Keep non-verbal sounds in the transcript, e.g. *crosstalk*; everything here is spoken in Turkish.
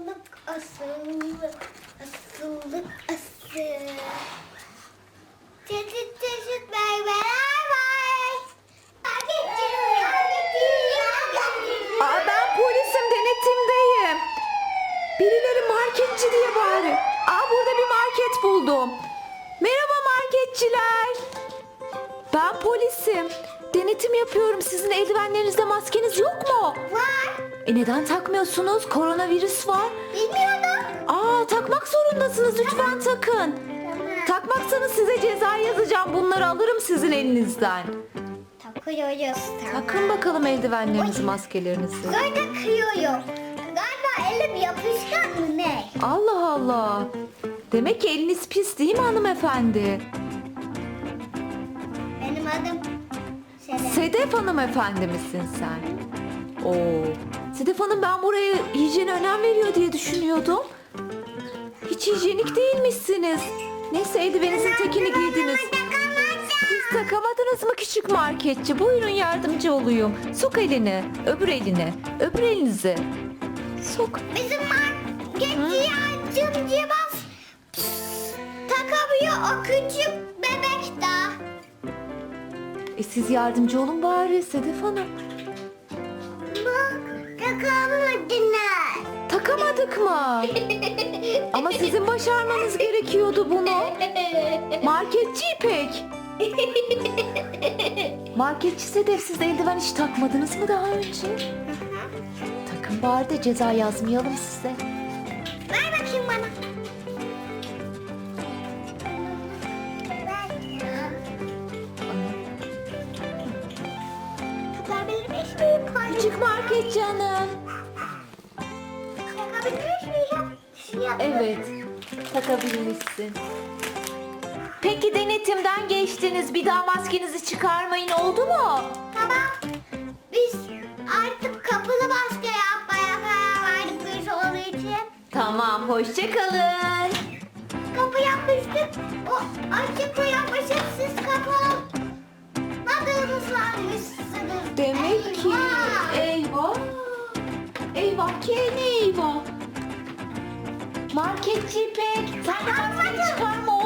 Asıllık, asıllık, asıllık, asıl. Çeşit çeşit meyveler var. Aa, ben polisim denetimdeyim. Birileri marketçi diye bağırıyor. Aa burada bir market buldum. Merhaba marketçiler. Ben polisim. Denetim yapıyorum. Sizin eldivenlerinizde maskeniz yok mu? E neden takmıyorsunuz? Koronavirüs var. Bilmiyordum. Aa takmak zorundasınız. Lütfen takın. Takmazsanız size ceza yazacağım. Bunları alırım sizin elinizden. Takıyoruz tamam. Takın bakalım eldivenlerinizi, maskelerinizi. Sonra kıyıyorum. Galiba elim yapışkan mı ne? Allah Allah. Demek ki eliniz pis değil mi hanımefendi? Benim adım Sedef. Sedef hanımefendi misin sen? Oo. Sedef hanım ben buraya hijyene önem veriyor diye düşünüyordum. Hiç hijyenik değilmişsiniz. Neyse eldiveninizin tekini giydiniz. Siz takamadınız mı küçük marketçi? Buyurun yardımcı olayım. Sok elini, öbür elini, öbür elinizi. Sok. Bizim marketçi yardımcı bas. Takamıyor o küçük bebek daha. E siz yardımcı olun bari Sedef hanım. Bak takamadınız. Takamadık mı? *laughs* Ama sizin başarmanız gerekiyordu bunu. Marketçi İpek. Marketçi Sedef siz eldiven hiç takmadınız mı daha önce? Takın bari de ceza yazmayalım size. Küçük market canım. Siyah. Evet, takabilirsin. Peki denetimden geçtiniz. Bir daha maskenizi çıkarmayın oldu mu? Tamam. Biz artık kapalı maske yapmaya karar verdik biz onun için. Tamam, hoşça kalın. Kapı yapmıştık. O açık yapmışız siz kapalı. Demek ki Eyvah. eyvah. Ki eyvah. Marketçi İpek sen de çıkarma